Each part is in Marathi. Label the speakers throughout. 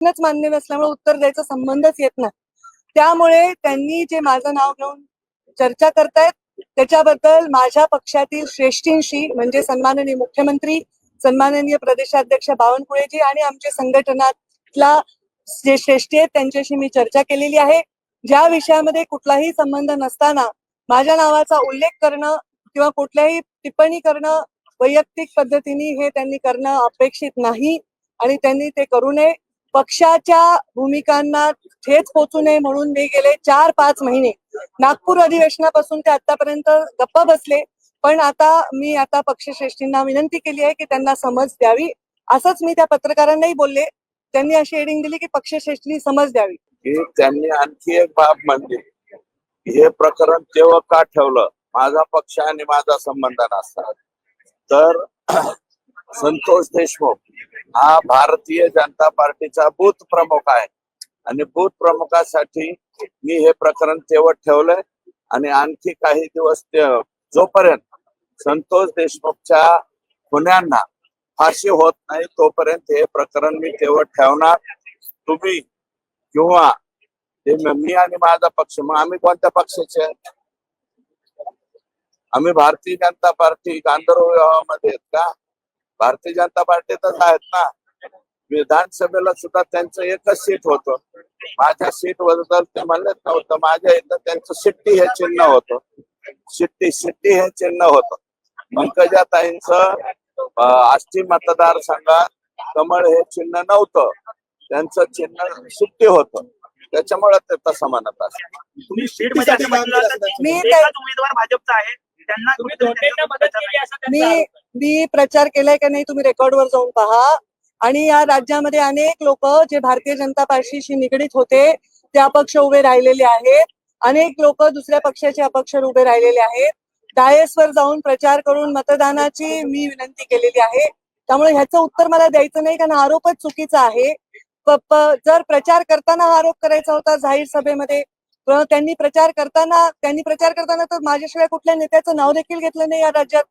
Speaker 1: प्रश्नच मान्य नसल्यामुळे उत्तर द्यायचा संबंधच येत नाही. त्यामुळे त्यांनी जे माझं नाव घेऊन चर्चा करतायत त्याच्याबद्दल माझ्या पक्षातील श्रेष्ठींशी म्हणजे सन्माननीय मुख्यमंत्री सन्माननीय प्रदेशाध्यक्ष बावनकुळेजी आणि आमच्या संघटनातला जे श्रेष्ठी आहेत त्यांच्याशी मी चर्चा केलेली आहे. ज्या विषयामध्ये कुठलाही संबंध नसताना माझ्या नावाचा उल्लेख करणं किंवा कुठल्याही टिप्पणी करणं वैयक्तिक पद्धतीने हे त्यांनी करणं अपेक्षित नाही आणि त्यांनी ते करू नये. पक्षाच्या भूमिकांना ठेच पोचू नये म्हणून मी गेले चार पाच महिने. नागपूर अधिवेशनापासून ते आतापर्यंत गप्प बसले. पण आता मी आता पक्षश्रेष्ठींना विनंती केली आहे की त्यांना समज द्यावी. असंच मी त्या पत्रकारांनाही बोलले. त्यांनी अशी हेडिंग दिली की पक्षश्रेष्ठींनी समज द्यावी.
Speaker 2: त्यांनी आणखी एक बाब म्हणजे हे प्रकरण तेव्हा का ठेवलं? माझा पक्ष आणि माझा संबंध नसतात. तर संतोष देशमुख हा भारतीय जनता पार्टीचा बूथ प्रमुख आहे. आणि बूथ प्रमुखासाठी मी हे प्रकरण तेवढ ठेवलंय. आणि आणखी काही दिवस जोपर्यंत संतोष देशमुखच्या गुन्ह्यांना फाशी होत नाही तोपर्यंत हे प्रकरण मी तेवढ ठेवणार. तुम्ही किंवा मी आणि माझा पक्ष मग आम्ही कोणत्या पक्षाचे आम्ही भारतीय जनता पार्टी गांधर्व विवाहामध्ये आहेत का? भारतीय जनता पार्टीतच आहेत ना. विधानसभेला सुद्धा त्यांचं एकच सीट होतं. माझ्या सीटबद्दल ते म्हणलेच नव्हतं. माझ्या इथं त्यांचं शिट्टी हे चिन्ह होतं. शिट्टी शिट्टी हे चिन्ह होतं. पंकजाताईंचं आष्टी मतदारसंघात कमळ हे चिन्ह नव्हतं. त्यांचं चिन्ह शिट्टी होतं. त्याच्यामुळे ते तसं म्हणत असत
Speaker 3: तुम्ही उमेदवार भाजपचा आहे. त्यांना
Speaker 4: तुम्ही धोंडेंना मदत केली असं त्यांचा
Speaker 1: मी. मी प्रचार केलाय का नाही तुम्ही रेकॉर्डवर जाऊन पहा. आणि या राज्यामध्ये अनेक लोक जे भारतीय जनता पार्टीशी निगडीत होते ते अपक्ष उभे राहिलेले आहेत. अनेक लोक दुसऱ्या पक्षाचे अपक्ष उभे राहिलेले आहेत. डायसवर जाऊन प्रचार करून मतदानाची मी विनंती केलेली आहे. त्यामुळे ह्याचं उत्तर मला द्यायचं नाही कारण आरोपच चुकीचा आहे. जर प्रचार करताना हा आरोप करायचा होता जाहीर सभेमध्ये त्यांनी प्रचार करताना त्यांनी प्रचार करताना तर माझ्याशिवाय कुठल्या नेत्याचं नाव देखील घेतलं नाही या राज्यात.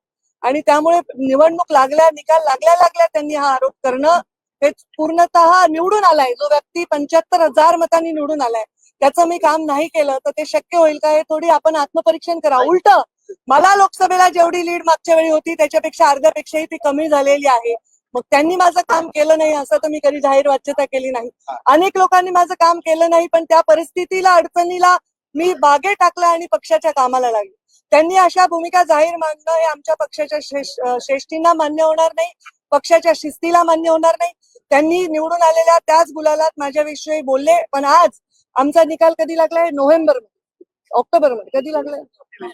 Speaker 1: आणि त्यामुळे निवडणूक लागल्या निकाल लागल्या लागल्या त्यांनी हा आरोप करणं हे पूर्णतः निवडून आलाय. जो व्यक्ती पंच्याहत्तर हजार मतांनी निवडून आलाय त्याचं मी काम नाही केलं तर ते शक्य होईल का हे थोडी आपण आत्मपरीक्षण करा. उलट मला लोकसभेला जेवढी लीड मागच्या वेळी होती त्याच्यापेक्षा अर्ध्यापेक्षाही ती कमी झालेली आहे. मग त्यांनी माझं काम केलं नाही असं तर मी कधी जाहीर वाच्यता केली नाही. अनेक लोकांनी माझं काम केलं नाही पण त्या परिस्थितीला अडचणीला मी बागे टाकलं आणि पक्षाच्या कामाला लागले. त्यांनी अशा भूमिका जाहीर मांडणं हे आमच्या पक्षाच्या श्रेष्ठींना मान्य होणार नाही पक्षाच्या शिस्तीला मान्य होणार नाही. त्यांनी निवडून आलेल्या त्याच गुलालात माझ्याविषयी बोलले पण आज आमचा निकाल कधी लागलाय? नोव्हेंबर ऑक्टोबरमध्ये कधी लागलाय?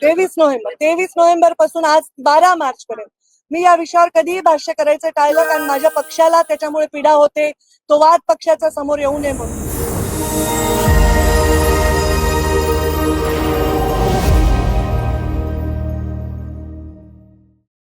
Speaker 1: तेवीस नोव्हेंबर. तेवीस नोव्हेंबरपासून आज बारा मार्च पर्यंत मी या विषयावर कधीही भाष्य करायचं टाळलं कारण माझ्या पक्षाला त्याच्यामुळे पीडा होते. तो वाद पक्षाचा समोर येऊ नये म्हणून.